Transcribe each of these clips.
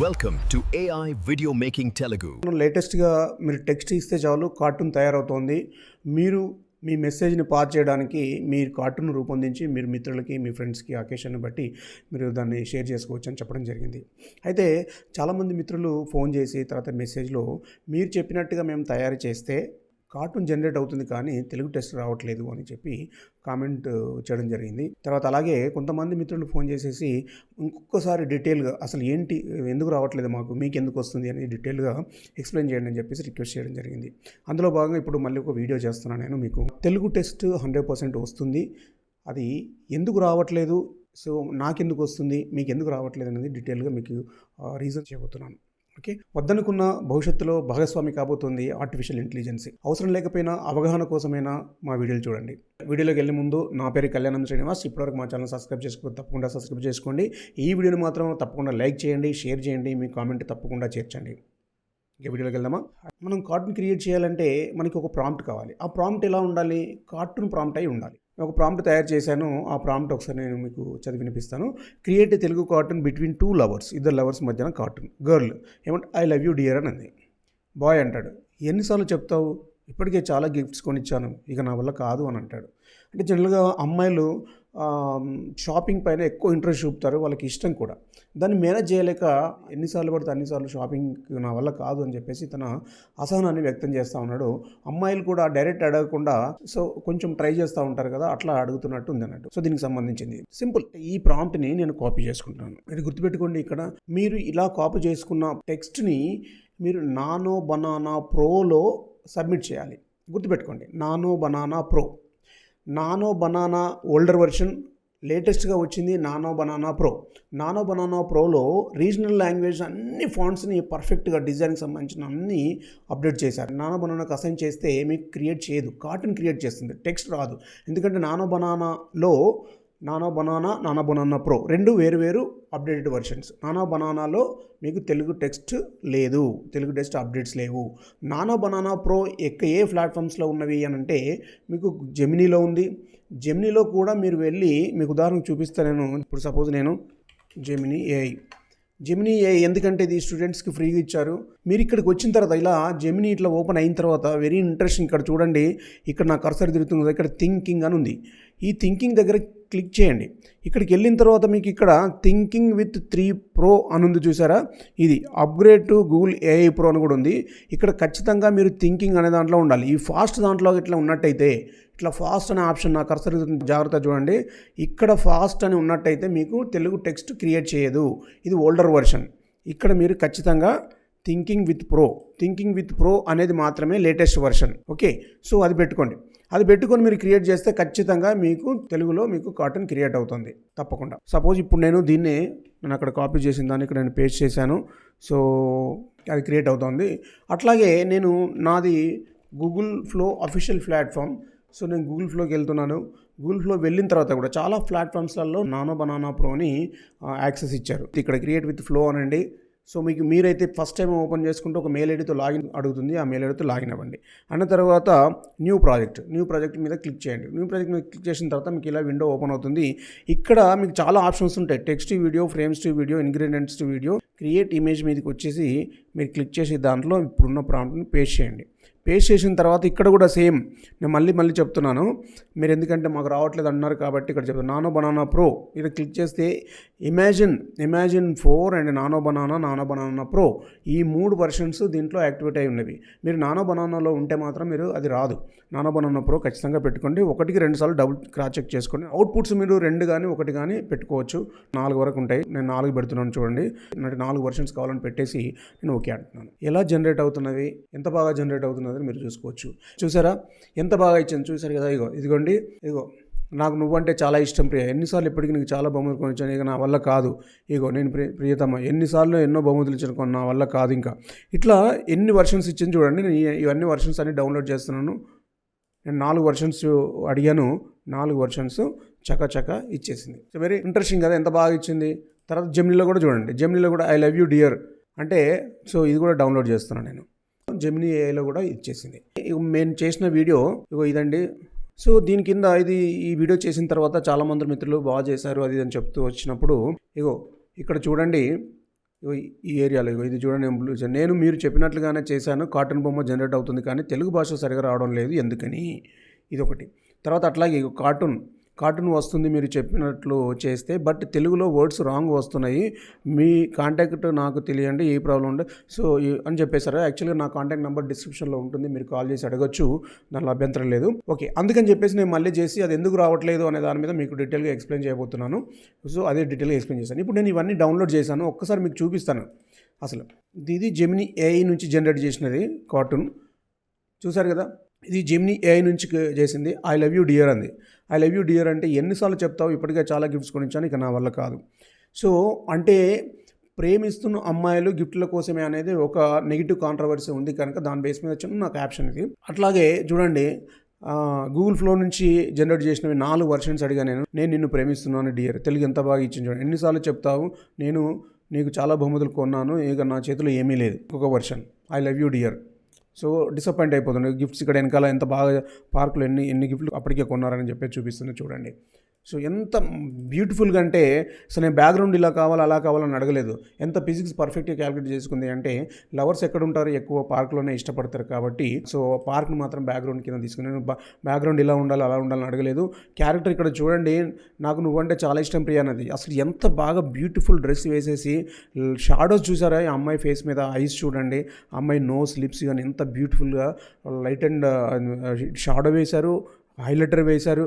Welcome to AI video making Telugu లేటెస్ట్గా మీరు text ఇస్తే చాలు కార్టూన్ తయారవుతోంది. మీరు మీ మెసేజ్ని పాస్ చేయడానికి మీరు కార్టూన్ రూపొందించి మీరు మిత్రులకి మీ ఫ్రెండ్స్కి అకేషన్ని బట్టి మీరు దాన్ని షేర్ చేసుకోవచ్చు అని చెప్పడం జరిగింది. అయితే చాలామంది మిత్రులు ఫోన్ చేసి తర్వాత మెసేజ్లో మీరు చెప్పినట్టుగా మేము తయారు చేస్తే కార్టూన్ జనరేట్ అవుతుంది కానీ తెలుగు టెస్ట్ రావట్లేదు అని చెప్పి కామెంట్ చేయడం జరిగింది. తర్వాత అలాగే కొంతమంది మిత్రులు ఫోన్ చేసేసి ఇంకొకసారి డీటెయిల్గా అసలు ఏంటి ఎందుకు రావట్లేదు మాకు మీకు ఎందుకు వస్తుంది అని డీటెయిల్గా ఎక్స్ప్లెయిన్ చేయండి అని చెప్పేసి రిక్వెస్ట్ చేయడం జరిగింది. అందులో భాగంగా ఇప్పుడు మళ్ళీ ఒక వీడియో చేస్తున్నాను నేను మీకు. తెలుగు టెస్ట్ హండ్రెడ్ పర్సెంట్ వస్తుంది. అది ఎందుకు రావట్లేదు? సో నాకెందుకు వస్తుంది? మీకు ఎందుకు రావట్లేదు అనేది డీటెయిల్గా మీకు రీజన్ చేయబోతున్నాను ఓకే? వద్దనుకున్న భవిష్యత్తులో భాగస్వామి కాబోతుంది ఆర్టిఫిషియల్ ఇంటెలిజెన్స్ అవసరం లేకపోయినా అవగాహన కోసమైనా మా వీడియోలు చూడండి. వీడియోలోకి వెళ్ళే ముందు నా పేరు కళ్యాణం శ్రీనివాస్. ఇప్పటివరకు మా ఛానల్ సబ్స్క్రైబ్ చేసుకో తప్పకుండా సబ్స్క్రైబ్ చేసుకోండి. ఈ వీడియోని మాత్రం తప్పకుండా లైక్ చేయండి షేర్ చేయండి మీ కామెంట్ తప్పకుండా చేర్చండి. ఇక వీడియోలోకి వెళ్దామా? మనం కార్టూన్ క్రియేట్ చేయాలంటే మనకి ఒక ప్రాంప్ట్ కావాలి. ఆ ప్రాంప్ట్ ఎలా ఉండాలి? కార్టూన్ ప్రాంప్ట్ అయి ఉండాలి. ఒక ప్రాంప్ట్ తయారు చేశాను. ఆ ప్రాంప్ట్ ఒకసారి నేను మీకు చదివి వినిపిస్తాను. Create Telugu cartoon between two lovers. ఇద్దరు లవర్స్ మధ్యన కార్టూన్. గర్ల్ ఏమంటే ఐ లవ్ యూ డియర్ అని అంది. బాయ్ అంటాడు. ఎన్నిసార్లు చెప్తావు? ఇప్పటికే చాలా గిఫ్ట్స్ కొనిచ్చాను. ఇక నా వల్ల కాదు అని అంటాడు. అంటే జనరల్గా అమ్మాయిలు షాపింగ్ పైన ఎక్కువ ఇంట్రెస్ట్ చూపుతారు వాళ్ళకి ఇష్టం కూడా. దాన్ని మేనేజ్ చేయలేక ఎన్నిసార్లు పడితే అన్నిసార్లు షాపింగ్ నా వల్ల కాదు అని చెప్పేసి తన అసహనాన్ని వ్యక్తం చేస్తూ ఉన్నాడు. అమ్మాయిలు కూడా డైరెక్ట్ అడగకుండా సో కొంచెం ట్రై చేస్తూ ఉంటారు కదా అట్లా అడుగుతున్నట్టు ఉంది అన్నట్టు. సో దీనికి సంబంధించింది. సింపుల్. ఈ ప్రాంప్ట్ని నేను కాపీ చేసుకుంటాను ఇది గుర్తుపెట్టుకోండి ఇక్కడ మీరు ఇలా కాపీ చేసుకున్న టెక్స్ట్ని మీరు నానో బనానా ప్రోలో సబ్మిట్ చేయాలి. గుర్తుపెట్టుకోండి. Nano banana pro. Nano banana older version లేటెస్ట్గా వచ్చింది nano banana pro. Nano banana ప్రోలో regional language అన్ని ఫాంట్స్ని పర్ఫెక్ట్గా డిజైన్కి సంబంధించిన అన్ని అప్డేట్ చేశారు. నానో బనానాకు అసైన్ చేస్తే మీకు క్రియేట్ చేయదు. కార్టూన్ క్రియేట్ చేస్తుంది. టెక్స్ట్ రాదు. ఎందుకంటే నానో బనానాలో నానా బనానా నానా బనానా ప్రో. రెండు వేరు వేరు అప్డేటెడ్ వర్షన్స్ నానా బనానాలో మీకు తెలుగు టెక్స్ట్ లేదు. తెలుగు టెక్స్ట్ అప్డేట్స్ లేవు. నానా బనానా ప్రో ఎక్క ఏ ప్లాట్ఫామ్స్లో ఉన్నవి అని అంటే మీకు జెమినీలో ఉంది. జెమినీలో కూడా మీరు వెళ్ళి మీకు ఉదాహరణకు చూపిస్తాను నేను. ఇప్పుడు సపోజ్ నేను జెమినీ ఏఐ జెమినీ ఏ ఎందుకంటే ఇది స్టూడెంట్స్కి ఫ్రీగా ఇచ్చారు. మీరు ఇక్కడికి వచ్చిన తర్వాత ఇలా జెమినీ ఇట్లా ఓపెన్ అయిన తర్వాత వెరీ ఇంట్రెస్టింగ్ ఇక్కడ చూడండి. ఇక్కడ నా కర్సర్ తిరుగుతుంది. ఇక్కడ థింకింగ్ అని ఉంది. ఈ థింకింగ్ దగ్గర క్లిక్ చేయండి. ఇక్కడికి వెళ్ళిన తర్వాత మీకు ఇక్కడ థింకింగ్ విత్ త్రీ ప్రో అని ఉంది చూసారా? ఇది upgrade to Google AI pro అని కూడా ఉంది. ఇక్కడ ఖచ్చితంగా మీరు థింకింగ్ అనే దాంట్లో ఉండాలి. ఈ ఫాస్ట్ దాంట్లో ఇట్లా ఉన్నట్టయితే ఇట్లా ఫాస్ట్ అనే ఆప్షన్ నా కర్సర్ జాగ్రత్త చూడండి. ఇక్కడ ఫాస్ట్ అని ఉన్నట్టయితే మీకు తెలుగు టెక్స్ట్ క్రియేట్ చేయదు. ఇది ఓల్డర్ వర్షన్ ఇక్కడ మీరు ఖచ్చితంగా thinking with pro thinking with pro అనేది మాత్రమే లేటెస్ట్ వర్షన్ ఓకే సో అది పెట్టుకోండి. అది పెట్టుకొని మీరు క్రియేట్ చేస్తే ఖచ్చితంగా మీకు తెలుగులో మీకు కాటన్ క్రియేట్ అవుతుంది. తప్పకుండా. సపోజ్ ఇప్పుడు నేను దీన్ని నేను అక్కడ కాపీ చేసిన దాన్ని ఇక్కడ నేను పేస్ట్ చేశాను. సో అది క్రియేట్ అవుతుంది. అట్లాగే నేను నాది Google flow official platform so నేను గూగుల్ ఫ్లోకి వెళ్తున్నాను. గూగుల్ ఫ్లో వెళ్ళిన తర్వాత కూడా చాలా ప్లాట్ఫామ్స్లలో నానో బనానా ప్రోని యాక్సెస్ ఇచ్చారు. ఇక్కడ క్రియేట్ విత్ ఫ్లో అనండి. సో మీకు మీరైతే ఫస్ట్ టైం ఓపెన్ చేసుకుంటే ఒక మెయిల్ ఐడితో లాగిన్ అడుగుతుంది ఆ మెయిల్ ఐడితో లాగిన్ అవ్వండి. అన్న తర్వాత న్యూ ప్రాజెక్ట్ న్యూ ప్రాజెక్ట్ మీద క్లిక్ చేయండి. న్యూ ప్రాజెక్ట్ మీద క్లిక్ చేసిన తర్వాత మీకు ఇలా విండో ఓపెన్ అవుతుంది. ఇక్కడ మీకు చాలా ఆప్షన్స్ ఉంటాయి. Text video frames to video ingredients to video create image మీదకి వచ్చేసి మీరు క్లిక్ చేసి దాంట్లో ఇప్పుడున్న ప్రాంప్ట్ని పేస్ట్ చేయండి. పేస్ట్ చేసిన తర్వాత ఇక్కడ కూడా సేమ్ నేను మళ్ళీ మళ్ళీ చెప్తున్నాను. మీరు ఎందుకంటే మాకు రావట్లేదు అన్నారు కాబట్టి ఇక్కడ చెప్తాను నానో బనానా ప్రో ఇది క్లిక్ చేస్తే imagine imagine four and nano banana nano banana pro ఈ మూడు వర్షన్స్ దీంట్లో యాక్టివేట్ అయి ఉన్నవి. మీరు నానో బనానాలో ఉంటే మాత్రం మీరు అది రాదు. నానో బనానా ప్రో ఖచ్చితంగా పెట్టుకోండి. ఒకటికి రెండు సార్లు డబుల్ క్రాస్ చెక్ చేసుకోండి. అవుట్పుట్స్ మీరు రెండు కానీ ఒకటి కానీ పెట్టుకోవచ్చు. నాలుగు వరకు ఉంటాయి. నేను నాలుగు పెడుతున్నాను చూడండి. నాలుగు నాలుగు వర్షన్స్ కావాలని పెట్టేసి నేను ఓకే అంటున్నాను. ఎలా జనరేట్ అవుతున్నది? ఎంత బాగా జనరేట్ అవుతున్నది మీరు చూసుకోవచ్చు. చూసారా? ఎంత బాగా ఇచ్చింది చూసారు కదా? ఇగో ఇదిగోండి. ఇదిగో నాకు నువ్వంటే చాలా ఇష్టం ప్రియ. ఎన్నిసార్లు ఇప్పటికీ నీకు చాలా బహుమతులు కొనిచ్చాను. ఇక నా వల్ల కాదు. ఇగో నేను ప్రియ ప్రియతమ ఎన్నిసార్లు ఎన్నో బహుమతులు ఇచ్చాను నా వల్ల కాదు ఇంకా. ఇట్లా ఎన్ని వర్షన్స్ ఇచ్చింది చూడండి. నేను ఇవన్నీ వర్షన్స్ అన్ని డౌన్లోడ్ చేస్తున్నాను. నేను నాలుగు వర్షన్స్ అడిగాను. నాలుగు వర్షన్స్ చక చక ఇచ్చేసింది. సో వెరీ ఇంట్రెస్టింగ్ కదా? ఎంత బాగా ఇచ్చింది? తర్వాత జెమినీలో కూడా చూడండి. జెమినీలో కూడా ఐ లవ్ యూ డియర్ అంటే సో ఇది కూడా డౌన్లోడ్ చేస్తున్నాను నేను. జెమినీ ఏఐలో కూడా ఇచ్చేసింది ఇగో నేను చేసిన వీడియో ఇగో ఇదండి. సో దీని కింద ఇది ఈ వీడియో చేసిన తర్వాత చాలామంది మిత్రులు బాగా చేశారు అది ఇది అని చెప్తూ వచ్చినప్పుడు ఇగో ఇక్కడ చూడండి. ఇగో ఈ ఏరియాలో ఇగో ఇది చూడండి నేను బ్లూ నేను మీరు చెప్పినట్లుగానే చేశాను. కాటన్ బొమ్మ జనరేట్ అవుతుంది కానీ తెలుగు భాష సరిగా రావడం లేదు ఎందుకని? ఇది ఒకటి తర్వాత అట్లాగే ఇగో కార్టూన్ కార్టూన్ వస్తుంది మీరు చెప్పినట్లు చేస్తే బట్ తెలుగులో వర్డ్స్ రాంగ్ వస్తున్నాయి. మీ కాంటాక్ట్ నాకు తెలియండి ఏ ప్రాబ్లం ఉండే సో అని చెప్పేశారు. యాక్చువల్గా నా కాంటాక్ట్ నెంబర్ డిస్క్రిప్షన్లో ఉంటుంది మీరు కాల్ చేసి అడగచ్చు. దానిలో అభ్యంతరం లేదు. ఓకే అందుకని చెప్పేసి నేను మళ్ళీ చేసి అది ఎందుకు రావట్లేదు అనే దాని మీద మీకు డీటెయిల్గా ఎక్స్ప్లెయిన్ చేయబోతున్నాను. సో అదే డీటెయిల్గా ఎక్స్ప్లెయిన్ చేశాను. ఇప్పుడు నేను ఇవన్నీ డౌన్లోడ్ చేశాను. ఒక్కసారి మీకు చూపిస్తాను. అసలు ఇది జెమిని ఏఐ నుంచి జనరేట్ చేసినది కార్టూన్. చూసారు కదా? ఇది జెమిని ఏఐ నుంచి చేసింది. ఐ లవ్ యూ డియర్ అంది. ఐ లవ్ యూ డియర్ అంటే ఎన్నిసార్లు చెప్తావు? ఇప్పటికే చాలా గిఫ్ట్స్ కొనిచ్చాను. ఇక నా వల్ల కాదు. సో అంటే ప్రేమిస్తున్న అమ్మాయిలు గిఫ్ట్ల కోసమే అనేది ఒక నెగిటివ్ కాంట్రవర్సీ ఉంది కనుక దాని బేస్ మీద చిన్న క్యాప్షన్ ఇది. అట్లాగే చూడండి గూగుల్ ఫ్లో నుంచి జనరేట్ చేసినవి నాలుగు వర్షన్స్ అడిగా నేను. నేను నిన్ను ప్రేమిస్తున్నాను డియర్ తెలుగు ఎంత బాగా ఇచ్చింది చూడండి. ఎన్నిసార్లు చెప్తావు? నేను నీకు చాలా బహుమతులు కొన్నాను. ఇక నా చేతిలో ఏమీ లేదు. ఒక version I love you dear so disappoint అయిపోతుంది గిఫ్ట్స్ ఇక్కడ వెనకాల ఎంత బాగా పార్కులు ఎన్ని ఎన్ని గిఫ్ట్లు అప్పటికే కొన్నారని చెప్పి చూపిస్తుంది. చూడండి. సో ఎంత బ్యూటిఫుల్గా అంటే అసలు నేను బ్యాక్గ్రౌండ్ ఇలా కావాలి అలా కావాలని అడగలేదు. ఎంత ఫిజిక్స్ పర్ఫెక్ట్గా క్యాలిక్యులేట్ చేసుకుంది అంటే లవర్స్ ఎక్కడ ఉంటారు ఎక్కువ పార్క్లోనే ఇష్టపడతారు కాబట్టి సో పార్క్ని మాత్రం బ్యాక్గ్రౌండ్ కింద తీసుకుని నేను బ్యాక్గ్రౌండ్ ఇలా ఉండాలి అలా ఉండాలని అడగలేదు. క్యారెక్టర్ ఇక్కడ చూడండి నాకు నువ్వంటే చాలా ఇష్టం ప్రియా అన్నది. అసలు ఎంత బాగా బ్యూటిఫుల్ డ్రెస్ వేసేసి షాడోస్ చూసారా? ఈ అమ్మాయి ఫేస్ మీద ఐస్ చూడండి. అమ్మాయి నోస్ లిప్స్ కానీ ఎంత బ్యూటిఫుల్గా లైట్ అండ్ షాడో వేశారు హైలైటర్ వేశారు.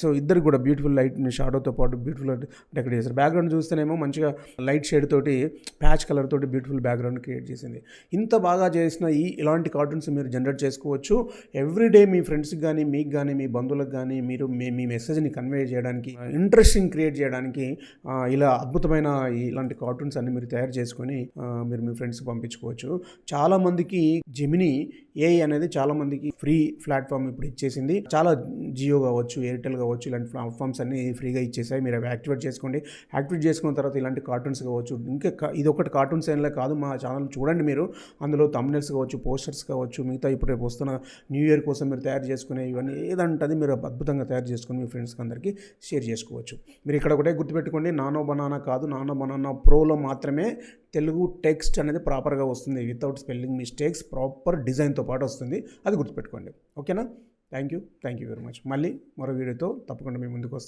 సో ఇద్దరు కూడా బ్యూటిఫుల్ లైట్ షాడోతో పాటు బ్యూటిఫుల్ డెకరేట్ చేశారు. బ్యాక్గ్రౌండ్ చూస్తేనేమో మంచిగా లైట్ షేడ్ తోటి ప్యాచ్ కలర్ తోటి బ్యూటిఫుల్ బ్యాక్గ్రౌండ్ క్రియేట్ చేసింది. ఇంత బాగా చేసిన ఈ ఇలాంటి కార్టూన్స్ మీరు జనరేట్ చేసుకోవచ్చు. ఎవ్రీడే మీ ఫ్రెండ్స్కి కానీ మీకు కానీ మీ బంధువులకు కానీ మీరు మీ మీ మెసేజ్ని కన్వే చేయడానికి ఇంట్రెస్టింగ్ క్రియేట్ చేయడానికి ఇలా అద్భుతమైన ఇలాంటి కార్టూన్స్ అన్ని మీరు తయారు చేసుకొని మీరు మీ ఫ్రెండ్స్కి పంపించుకోవచ్చు. చాలామందికి జెమిని ఏఐ అనేది చాలామందికి ఫ్రీ ప్లాట్ఫామ్ ఇప్పుడు ఇచ్చేసింది. చాలా జియో కావచ్చు ఏ ఎయిర్టెల్ కావచ్చు ఇలాంటి ప్లాట్ఫామ్స్ అన్ని ఫ్రీగా ఇచ్చేసాయి. మీరు అవి యాక్టివేట్ చేసుకోండి. యాక్టివేట్ చేసుకున్న తర్వాత ఇలాంటి కార్టూన్స్ కావచ్చు ఇంకా ఇది ఒకటి కార్టూన్స్ ఏం కాదు మా ఛానల్ చూడండి మీరు. అందులో తమ్నెల్స్ కావచ్చు పోస్టర్స్ కావచ్చు మిగతా ఇప్పుడు రేపు వస్తున్న న్యూ ఇయర్ కోసం మీరు తయారు చేసుకునే ఇవన్నీ ఏదంటది మీరు అద్భుతంగా తయారు చేసుకుని మీ ఫ్రెండ్స్కి అందరికీ షేర్ చేసుకోవచ్చు. మీరు ఇక్కడ ఒకటే గుర్తుపెట్టుకోండి నానో బనానా కాదు నానో బనానా ప్రోలో మాత్రమే తెలుగు టెక్స్ట్ అనేది ప్రాపర్గా వస్తుంది. వితౌట్ స్పెల్లింగ్ మిస్టేక్స్ ప్రాపర్ డిజైన్తో పాటు వస్తుంది. అది గుర్తుపెట్టుకోండి. ఓకేనా? Thank you. Thank you very much. మళ్ళీ మరో వీడియోతో తప్పకుండా మీ ముందుకు